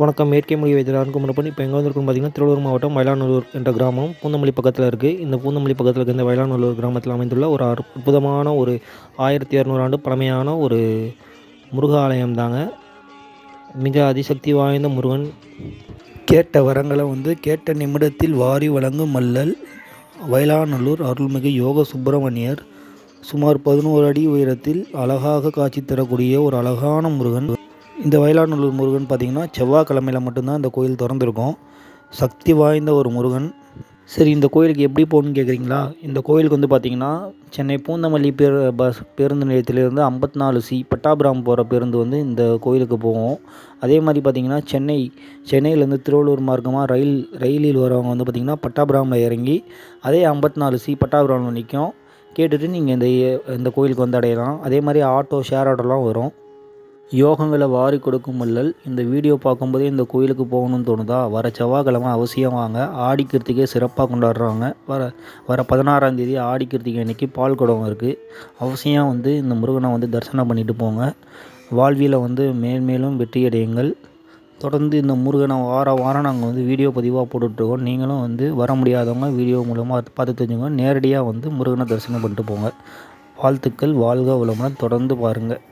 வணக்கம். மேற்கே மொழி வைத்தியர் குமரப்பன். இப்போ எங்கே வந்திருக்கும் பார்த்தீங்கன்னா திருவள்ளூர் மாவட்டம் மயிலானூர் என்ற கிராமம். பூந்தமல்லி பக்கத்தில் இருக்குது இந்த பூந்தமல்லி பக்கத்தில் இருக்க இந்த மயிலானூர் கிராமத்தில் அமைந்துள்ள ஒரு அற்புதமான ஒரு ஆயிரத்தி இரநூறு ஆண்டு பழமையான ஒரு முருக ஆலயம் தாங்க மிக அதிசக்தி வாய்ந்த முருகன். கேட்ட வரங்களை வந்து கேட்ட நிமிடத்தில் வாரி வழங்கும் மல்லல் வயலாநல்லூர் அருள்மிகு யோக சுப்பிரமணியர். சுமார் பதினோரு அடி உயரத்தில் அழகாக காட்சி தரக்கூடிய ஒரு அழகான முருகன். இந்த வயலாநல்லூர் முருகன் பார்த்திங்கன்னா செவ்வாய்க்கிழமையில் மட்டும்தான் இந்த கோயில் திறந்திருக்கும். சக்தி வாய்ந்த ஒரு முருகன். சரி இந்த கோயிலுக்கு எப்படி போகணுன்னு கேட்குறீங்களா? இந்த கோயிலுக்கு வந்து பார்த்திங்கன்னா சென்னை பூந்தமல்லி பேர் பஸ் பேருந்து நிலையத்திலேருந்து ஐம்பத்தி நாலு சி பட்டாபுரம் போகிற பேருந்து வந்து இந்த கோயிலுக்கு போகும். அதே மாதிரி பார்த்திங்கன்னா சென்னை சென்னையிலேருந்து திருவள்ளூர் மார்க்கமாக ரயில் ரயிலில் வரவங்க வந்து பார்த்திங்கன்னா பட்டாபுரமில் இறங்கி அதே ஐம்பத்தி நாலு சி பட்டாபிராமில் நிற்கும். கேட்டுட்டு நீங்கள் இந்த இந்த கோயிலுக்கு வந்து அடையலாம். அதே மாதிரி ஆட்டோ ஷேர் ஆட்டோலாம் வரும். யோகங்களை வாரி கொடுக்கும் மல்லல் இந்த வீடியோ பார்க்கும்போதே இந்த கோயிலுக்கு போகணும்னு தோணுதா? வர செவ்வாய்க்கிழமை அவசியம் வாங்க. ஆடி கிருத்திகை சிறப்பாக கொண்டாடுறாங்க. வர வர பதினாறாம் தேதி ஆடி கிருத்திகை அன்றைக்கி பால் குடம் இருக்குது அவசியம் வந்து இந்த முருகனை வந்து தரிசனம் பண்ணிட்டு போங்க. வாழ்வியில் வந்து மேல்மேலும் வெற்றியடையுங்கள் தொடர்ந்து இந்த முருகனை வார வாரம் நாங்கள் வந்து வீடியோ பதிவாக போட்டுட்ருக்கோம் நீங்களும் வந்து வர முடியாதவங்க வீடியோ மூலமாக பார்த்து தெரிஞ்சுங்க நேரடியாக வந்து முருகனை தரிசனம் பண்ணிட்டு போங்க. வாழ்த்துக்கள். வாழ்க வளமுடன் தொடர்ந்து பாருங்கள்